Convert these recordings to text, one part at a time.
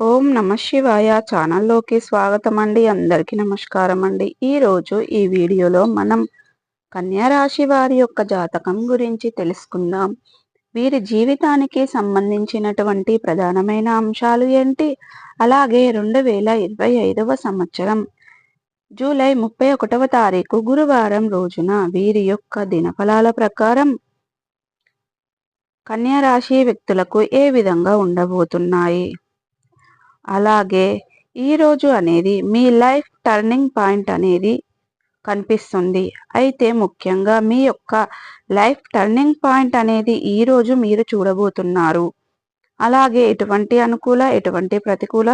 ఓం నమ శివాయ ఛానల్లోకి స్వాగతం అండి అందరికీ నమస్కారం అండి ఈరోజు ఈ వీడియోలో మనం కన్యారాశి వారి యొక్క జాతకం గురించి తెలుసుకుందాం. వీరి జీవితానికి సంబంధించినటువంటి ప్రధానమైన అంశాలు ఏంటి? అలాగే రెండు వేల ఇరవై ఐదవ సంవత్సరం జూలై ముప్పై ఒకటవ తారీఖు గురువారం రోజున వీరి యొక్క దినఫలాల ప్రకారం కన్యారాశి వ్యక్తులకు ఏ విధంగా ఉండబోతున్నాయి? అలాగే ఈరోజు అనేది మీ లైఫ్ టర్నింగ్ పాయింట్ అనేది కనిపిస్తుంది. అయితే ముఖ్యంగా మీ యొక్క లైఫ్ టర్నింగ్ పాయింట్ అనేది ఈరోజు మీరు చూడబోతున్నారు. అలాగే ఎటువంటి అనుకూల ఎటువంటి ప్రతికూల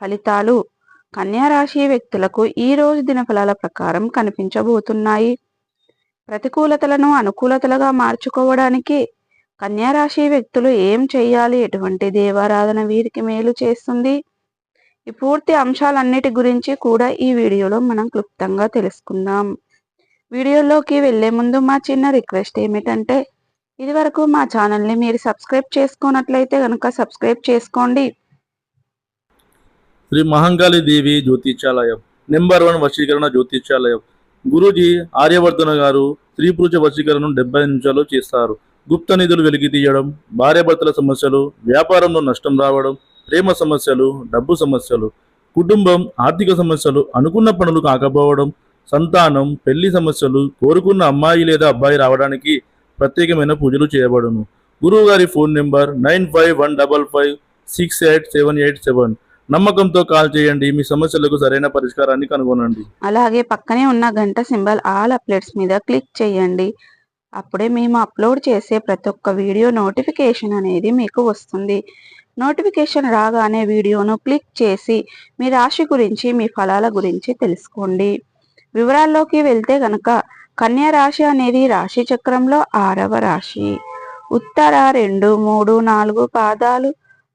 ఫలితాలు కన్యారాశి వ్యక్తులకు ఈ రోజు దినఫలాల ప్రకారం కనిపించబోతున్నాయి? ప్రతికూలతలను అనుకూలతలుగా మార్చుకోవడానికి కన్యారాశి వ్యక్తులు ఏం చేయాలి ఎటువంటి దేవారాధన వీరికి మేలు చేస్తుంది? ఈ పూర్తి అంశాలన్నిటి గురించి కూడా ఈ వీడియోలో మనం క్లుప్తంగా తెలుసుకుందాం. వీడియోలోకి వెళ్ళే ముందు మా చిన్న రిక్వెస్ట్ ఏమిటంటే ఇది వరకు మా ఛానల్ని మీరు సబ్స్క్రైబ్ చేసుకున్నట్లయితే కనుక సబ్స్క్రైబ్ చేసుకోండి. శ్రీ మహంకాళి దేవి జ్యోతిష్యాలయం నెంబర్ వన్ వశీకరణ జ్యోతిష్యాలయం గురూజీ ఆర్యవర్ధన గారు స్త్రీ పురుష వశీకరణను డెబ్బై నిమిషాలు చేస్తారు. గుప్త నిధులు వెలికి తీయడం భార్యాభర్తల సమస్యలు వ్యాపారంలో నష్టం రావడం ప్రేమ సమస్యలు డబ్బు సమస్యలు కుటుంబం ఆర్థిక సమస్యలు అనుకున్న పనులు కాకపోవడం సంతానం పెళ్ళి సమస్యలు కోరుకున్న అమ్మాయి లేదా అబ్బాయి రావడానికి ప్రత్యేకమైన పూజలు చేయబడును. గురువు గారి phone number nine five one double five six eight seven eight seven. నమ్మకంతో కాల్ చేయండి మీ సమస్యలకు సరైన పరిష్కారాన్ని కనుగొనండి. అలాగే పక్కనే ఉన్న గంట సింబల్ ఆల్ అప్లెట్స్ మీద క్లిక్ చేయండి. అప్పుడే మేము అప్లోడ్ చేసే ప్రతి ఒక్క వీడియో నోటిఫికేషన్ అనేది మీకు వస్తుంది. నోటిఫికేషన్ రాగానే వీడియోను క్లిక్ చేసి మీ రాశి గురించి మీ ఫలాల గురించి తెలుసుకోండి. వివరాల్లోకి వెళ్తే గనక కన్యా రాశి అనేది రాశి చక్రంలో ఆరవ రాశి. ఉత్తర రెండు మూడు నాలుగు పాదాలు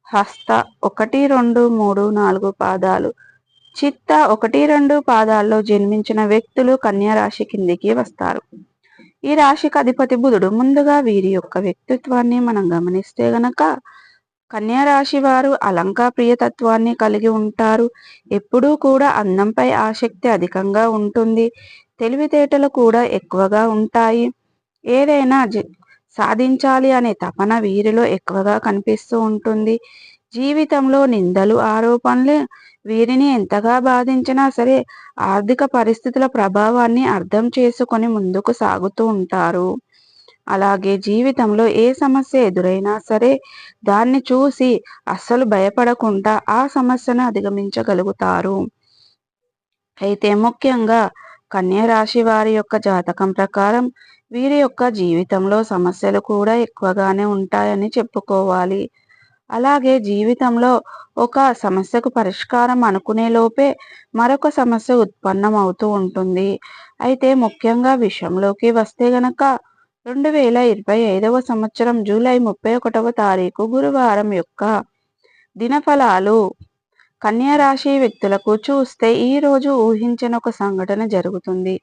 హస్త ఒకటి రెండు మూడు నాలుగు పాదాలు చిత్త ఒకటి రెండు పాదాల్లో జన్మించిన వ్యక్తులు కన్యా రాశి కిందికి వస్తారు. ఈ రాశికి అధిపతి బుధుడు ముందుగా వీరి యొక్క వ్యక్తిత్వాన్ని మనం గమనిస్తే గనక కన్యా రాశి వారు అలంకా ప్రియతత్వాన్ని కలిగి ఉంటారు. ఎప్పుడూ కూడా అందంపై ఆసక్తి అధికంగా ఉంటుంది. తెలివితేటలు కూడా ఎక్కువగా ఉంటాయి. ఏదైనా సాధించాలి అనే తపన వీరిలో ఎక్కువగా కనిపిస్తూ ఉంటుంది. జీవితంలో నిందలు ఆరోపణలు వీరిని ఎంతగా బాధించినా సరే ఆర్థిక పరిస్థితుల ప్రభావాన్ని అర్థం చేసుకొని ముందుకు సాగుతూ ఉంటారు. అలాగే జీవితంలో ఏ సమస్య ఎదురైనా సరే దాన్ని చూసి అస్సలు భయపడకుండా ఆ సమస్యను అధిగమించగలుగుతారు. అయితే ముఖ్యంగా కన్యా రాశి వారి యొక్క జాతకం ప్రకారం వీరి యొక్క జీవితంలో సమస్యలు కూడా ఎక్కువగానే ఉంటాయని చెప్పుకోవాలి. అలాగే జీవితంలో ఒక సమస్యకు పరిష్కారం అనుకునే లోపే మరొక సమస్య ఉత్పన్నం అవుతూ ఉంటుంది. అయితే ముఖ్యంగా విషయంలోకి వస్తే గనక రెండు వేల ఇరవై ఐదవ సంవత్సరం జూలై ముప్పై ఒకటవ తారీఖు గురువారం యొక్క దినఫలాలు కన్యారాశి వ్యక్తులకు చూస్తే ఈరోజు ఊహించిన ఒక సంఘటన జరుగుతుంది.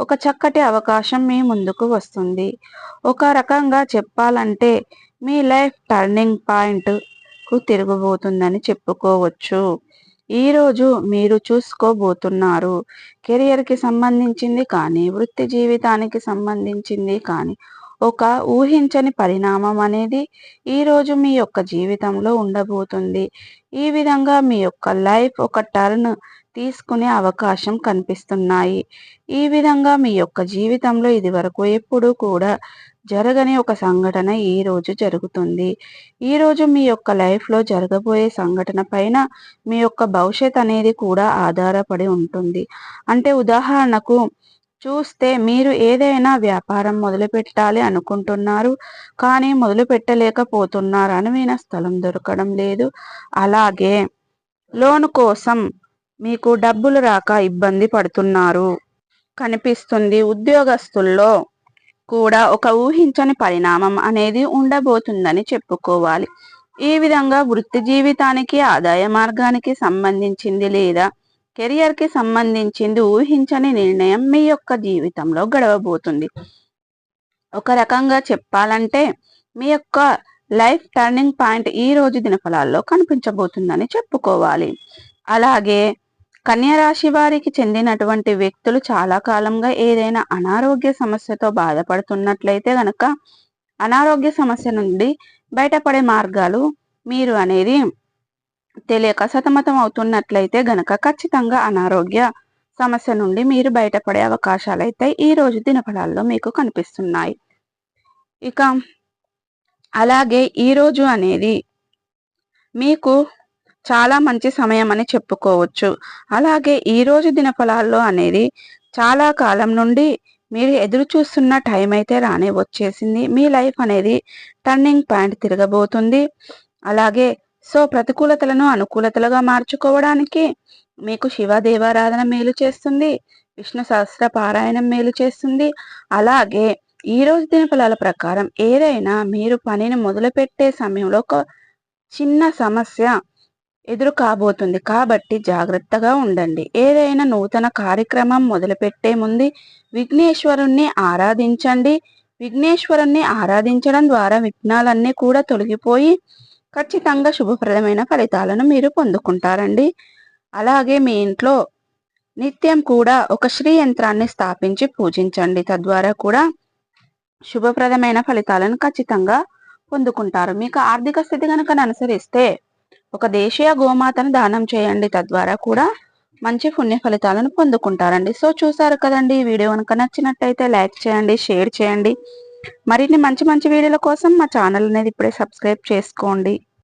ఒక చక్కటి అవకాశం మీ ముందుకు వస్తుంది. ఒక రకంగా చెప్పాలంటే మీ లైఫ్ టర్నింగ్ పాయింట్ కు తిరగబోతుందని చెప్పుకోవచ్చు. ఈరోజు మీరు చూసుకోబోతున్నారు. కెరియర్కి సంబంధించింది కానీ వృత్తి జీవితానికి సంబంధించింది కానీ ఒక ఊహించని పరిణామం అనేది ఈరోజు మీ యొక్క జీవితంలో ఉండబోతుంది. ఈ విధంగా మీ యొక్క లైఫ్ ఒక టర్న్ తీసుకునే అవకాశం కనిపిస్తున్నాయి. ఈ విధంగా మీ యొక్క జీవితంలో ఇది వరకు ఎప్పుడూ కూడా జరగని ఒక సంఘటన ఈ రోజు జరుగుతుంది. ఈ రోజు మీ యొక్క లైఫ్లో జరగబోయే సంఘటన పైన మీ యొక్క భవిష్యత్ అనేది కూడా ఆధారపడి ఉంటుంది. అంటే ఉదాహరణకు చూస్తే మీరు ఏదైనా వ్యాపారం మొదలు పెట్టాలి అనుకుంటున్నారు కానీ మొదలు పెట్టలేకపోతున్నారు అనువైన స్థలం దొరకడం లేదు. అలాగే లోన్ కోసం మీకు డబ్బులు రాక ఇబ్బంది పడుతున్నారు. కనిపిస్తుంది ఉద్యోగస్తుల్లో కూడా ఒక ఊహించని పరిణామం అనేది ఉండబోతుందని చెప్పుకోవాలి. ఈ విధంగా వృత్తి జీవితానికి ఆదాయ మార్గానికి సంబంధించింది లేదా కెరియర్కి సంబంధించింది ఊహించని నిర్ణయం మీ యొక్క జీవితంలో గడవబోతుంది. ఒక రకంగా చెప్పాలంటే మీ యొక్క లైఫ్ టర్నింగ్ పాయింట్ ఈ రోజు దినఫలాల్లో కనిపించబోతుందని చెప్పుకోవాలి. అలాగే కన్యరాశి వారికి చెందినటువంటి వ్యక్తులు చాలా కాలంగా ఏదైనా అనారోగ్య సమస్యతో బాధపడుతున్నట్లయితే గనక అనారోగ్య సమస్య నుండి బయటపడే మార్గాలు మీరు అనేది తెలియక సతమతం అవుతున్నట్లయితే గనక ఖచ్చితంగా అనారోగ్య సమస్య నుండి మీరు బయటపడే అవకాశాలు అయితే ఈ రోజు దినఫలాల్లో మీకు కనిపిస్తున్నాయి. ఇక అలాగే ఈ రోజు అనేది మీకు చాలా మంచి సమయం అని చెప్పుకోవచ్చు. అలాగే ఈరోజు దినఫలాల్లో అనేది చాలా కాలం నుండి మీరు ఎదురు చూస్తున్న టైం అయితే రానే వచ్చేసింది. మీ లైఫ్ అనేది టర్నింగ్ పాయింట్ తిరగబోతుంది. అలాగే సో ప్రతికూలతలను అనుకూలతలుగా మార్చుకోవడానికి మీకు శివ దేవారాధన మేలు చేస్తుంది. విష్ణు సహస్ర పారాయణం మేలు చేస్తుంది. అలాగే ఈ రోజు దినఫలాల ప్రకారం ఏదైనా మీరు పనిని మొదలుపెట్టే సమయంలో ఒక చిన్న సమస్య ఎదురు కాబోతుంది. కాబట్టి జాగ్రత్తగా ఉండండి. ఏదైనా నూతన కార్యక్రమం మొదలుపెట్టే ముందు విఘ్నేశ్వరుణ్ణి ఆరాధించండి. విఘ్నేశ్వరుణ్ణి ఆరాధించడం ద్వారా విఘ్నాలన్నీ కూడా తొలగిపోయి ఖచ్చితంగా శుభప్రదమైన ఫలితాలను మీరు పొందుకుంటారండి. అలాగే మీ ఇంట్లో నిత్యం కూడా ఒక శ్రీ యంత్రాన్ని స్థాపించి పూజించండి. తద్వారా కూడా శుభప్రదమైన ఫలితాలను ఖచ్చితంగా పొందుకుంటారు. మీకు ఆర్థిక స్థితి కనుక అనుసరిస్తే ఒక దేశీయ గోమాతను దానం చేయండి తద్వారా కూడా మంచి పుణ్య ఫలితాలను పొందుకుంటారండి. సో చూసారు కదండి ఈ వీడియో కనుక నచ్చినట్టయితే లైక్ చేయండి షేర్ చేయండి. మరిన్ని మంచి మంచి వీడియోల కోసం మా ఛానల్ అనేది ఇప్పుడే సబ్స్క్రైబ్ చేసుకోండి.